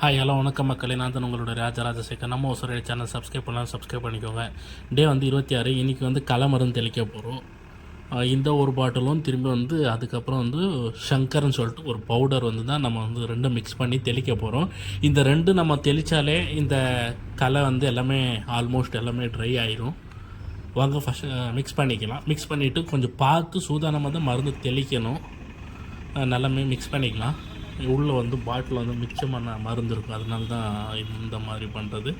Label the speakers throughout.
Speaker 1: Hi hello வணக்கம் மக்களே. நான் தான் உங்களோட ராஜராஜசேகர் நம்ம ஒசரைய சேனல் சப்ஸ்கிரைப் பண்ணலாம் சப்ஸ்கிரைப் பண்ணிக்கோங்க. டே வந்து இருபத்தி ஆறு. இன்றைக்கி வந்து களை மருந்து தெளிக்க போகிறோம் இந்த ஒரு பாட்டிலும் திரும்பி வந்து அதுக்கப்புறம் வந்து ஷங்கர்னு சொல்லிட்டு ஒரு பவுடர் வந்து தான் நம்ம வந்து ரெண்டும் மிக்ஸ் பண்ணி தெளிக்க போகிறோம் இந்த ரெண்டு நம்ம தெளித்தாலே இந்த களை வந்து எல்லாமே ஆல்மோஸ்ட் எல்லாமே ட்ரை ஆயிரும். வாங்க ஃபஸ்ட் மிக்ஸ் பண்ணிக்கலாம். மிக்ஸ் பண்ணிவிட்டு கொஞ்சம் பார்த்து சூதானமாக தான் மருந்து தெளிக்கணும். நல்லாமே மிக்ஸ் பண்ணிக்கலாம். உள்ளே வந்து பாட்டில் வந்து மிச்சமான மருந்து இருக்கும் அதனால தான் இந்த மாதிரி பண்ணுறது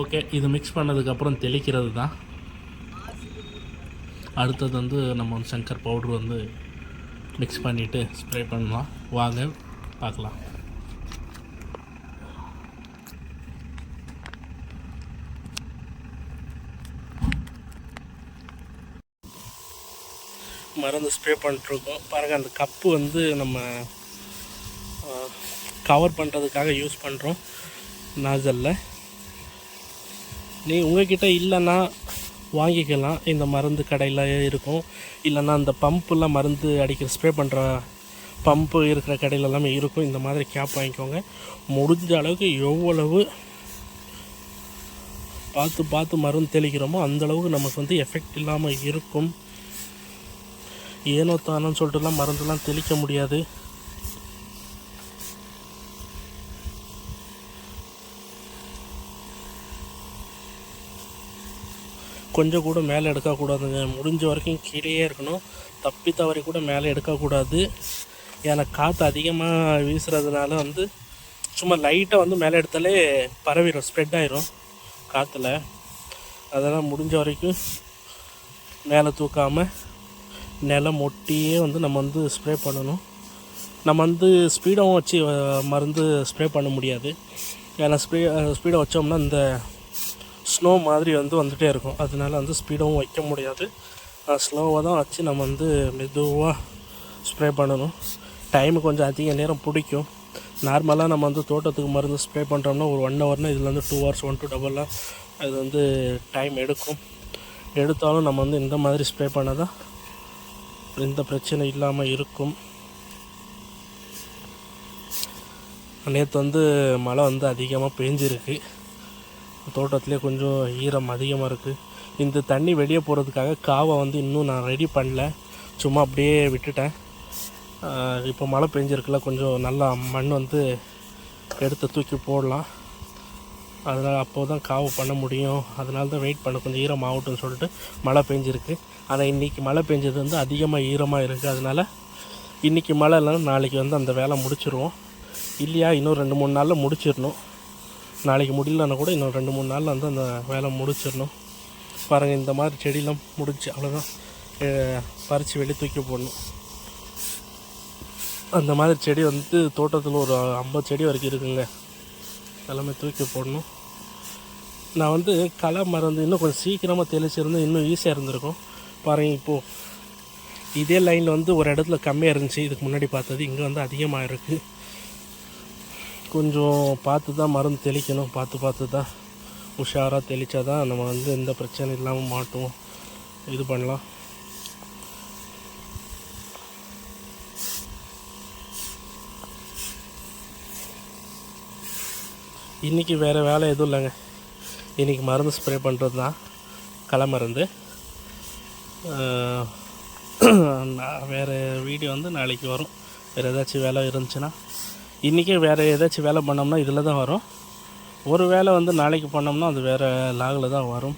Speaker 1: ஓகே இது மிக்ஸ் பண்ணதுக்கப்புறம் தெளிக்கிறது தான். அடுத்தது வந்து நம்ம வந்து சங்கர் பவுட்ரு வந்து மிக்ஸ் பண்ணிவிட்டு ஸ்ப்ரே பண்ணலாம். வாங்க பார்க்கலாம். மருந்து ஸ்ப்ரே பண்ணிட்டுருக்கோம் பாருங்கள் அந்த கப்பு வந்து நம்ம கவர் பண்ணுறதுக்காக யூஸ் பண்ணுறோம் நாசலில் நீ உங்ககிட்ட இல்லைன்னா வாங்கிக்கலாம். இந்த மருந்து கடையில் இருக்கும். இல்லைன்னா அந்த பம்புலாம் மருந்து அடிக்கிற ஸ்ப்ரே பண்ணுற பம்பு இருக்கிற கடையில் எல்லாமே இருக்கும். இந்த மாதிரி கேப் வாங்கிக்கோங்க. முடிஞ்ச அளவுக்கு எவ்வளவு பார்த்து பார்த்து மருந்து தெளிக்கிறோமோ அந்தளவுக்கு நமக்கு வந்து எஃபெக்ட் இல்லாமல் இருக்கும். ஏனோ தானோன்னு சொல்லிட்டுலாம் மருந்துலாம் தெளிக்க முடியாது. கொஞ்சம் கூட மேலே எடுக்கக்கூடாதுங்க. முடிஞ்ச வரைக்கும் கீழேயே இருக்கணும். தப்பி தவறி கூட மேலே எடுக்கக்கூடாது. ஏன்னா காற்று அதிகமாக வீசுறதுனால வந்து சும்மா லைட்டாக வந்து மேலே எடுத்தாலே பரவிடும் ஸ்ப்ரெட் ஆயிரும் காற்றுல அதெல்லாம் முடிஞ்ச வரைக்கும் மேலே தூக்காமல் நிலம் ஒட்டியே வந்து நம்ம வந்து ஸ்ப்ரே பண்ணணும். நம்ம வந்து ஸ்பீடாகவும் வச்சு மருந்து ஸ்ப்ரே பண்ண முடியாது. ஏன்னா ஸ்ப்ரே ஸ்பீடை வச்சோம்னா இந்த ஸ்னோ மாதிரி வந்து வந்துகிட்டே இருக்கும். அதனால வந்து ஸ்பீடாகவும் வைக்க முடியாது. ஸ்லோவாக தான் வச்சு நம்ம வந்து மெதுவாக ஸ்ப்ரே பண்ணணும். டைம் கொஞ்சம் அதிக நேரம் பிடிக்கும். நார்மலாக நம்ம வந்து தோட்டத்துக்கு மருந்து ஸ்ப்ரே பண்ணுறோம்னா ஒரு ஒன் ஹவர்னால் இதில் வந்து டூ ஹவர்ஸ் ஒன் டூ டபுளாக அது வந்து டைம் எடுக்கும். எடுத்தாலும் நம்ம வந்து இந்த மாதிரி ஸ்ப்ரே பண்ணால் தான் எந்த பிரச்சனை இல்லாமல் இருக்கும். நேற்று வந்து மழை வந்து அதிகமாக பேஞ்சிருக்கு. தோட்டத்திலே கொஞ்சம் ஈரம் அதிகமாக இருக்குது இந்த தண்ணி வெளியே போகிறதுக்காக காவை வந்து இன்னும் நான் ரெடி பண்ணல. சும்மா அப்படியே விட்டுட்டேன். இப்போ மழை பெஞ்சிருக்குல கொஞ்சம் நல்லா மண் வந்து எடுத்து தூக்கி போடலாம். அதனால் அப்போ தான் காவு பண்ண முடியும். அதனால தான் வெயிட் பண்ண கொஞ்சம் ஈரம் ஆகட்டும்னு சொல்லிட்டு மழை பெஞ்சிருக்கு. ஆனால் இன்றைக்கி மழை பெஞ்சது வந்து அதிகமாக ஈரமாக இருக்குது அதனால் இன்றைக்கி மழை இல்லைன்னா நாளைக்கு வந்து அந்த வேலை முடிச்சிருவோம். இல்லையா இன்னும் ரெண்டு மூணு நாளில் முடிச்சிடணும். நாளைக்கு முடியலன்னா கூட இன்னும் ரெண்டு மூணு நாளில் வந்து அந்த வேலை முடிச்சிடணும். பாருங்கள் இந்த மாதிரி செடியெலாம் முடிச்சு அவ்வளோதான் பறித்து வெளியே தூக்கி போடணும். அந்த மாதிரி செடி வந்து தோட்டத்தில் ஒரு ஐம்பது செடி வரைக்கும் இருக்குங்க. எல்லாமே தூக்கி போடணும். நான் வந்து களை மருந்து இன்னும் கொஞ்சம் சீக்கிரமாக தெளிச்சிருந்தேன் இன்னும் ஈஸியாக இருந்திருக்கும். பாருங்கள் இப்போது இதே லைனில் வந்து ஒரு இடத்துல கம்மியாக இருந்துச்சு. இதுக்கு முன்னாடி பார்த்தது இங்கே வந்து அதிகமாக இருக்குது கொஞ்சம் பார்த்து தான் மருந்து தெளிக்கணும் பார்த்து பார்த்து தான் உஷாராக தெளித்தா தான் நம்ம வந்து எந்த பிரச்சனை இல்லாமல் மாட்டோம் இது பண்ணலாம். இன்றைக்கி வேறு வேலை எதுவும் இல்லைங்க. இன்றைக்கி மருந்து ஸ்ப்ரே பண்ணுறது தான் களை மருந்து. நான் வேறு வீடியோ வந்து நாளைக்கு வரும். வேறு ஏதாச்சும் வேலை இருந்துச்சுன்னா இன்றைக்கே வேறு ஏதாச்சும் வேலை பண்ணோம்னா இதில் தான் வரும். ஒரு வேலை வந்து நாளைக்கு பண்ணோம்னா அது வேறு லாகில் தான் வரும்.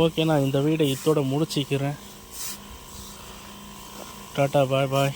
Speaker 1: ஓகே நான் இந்த வீடை இத்தோடு முடிச்சிக்கிறேன். டாட்டா பாய் பாய்.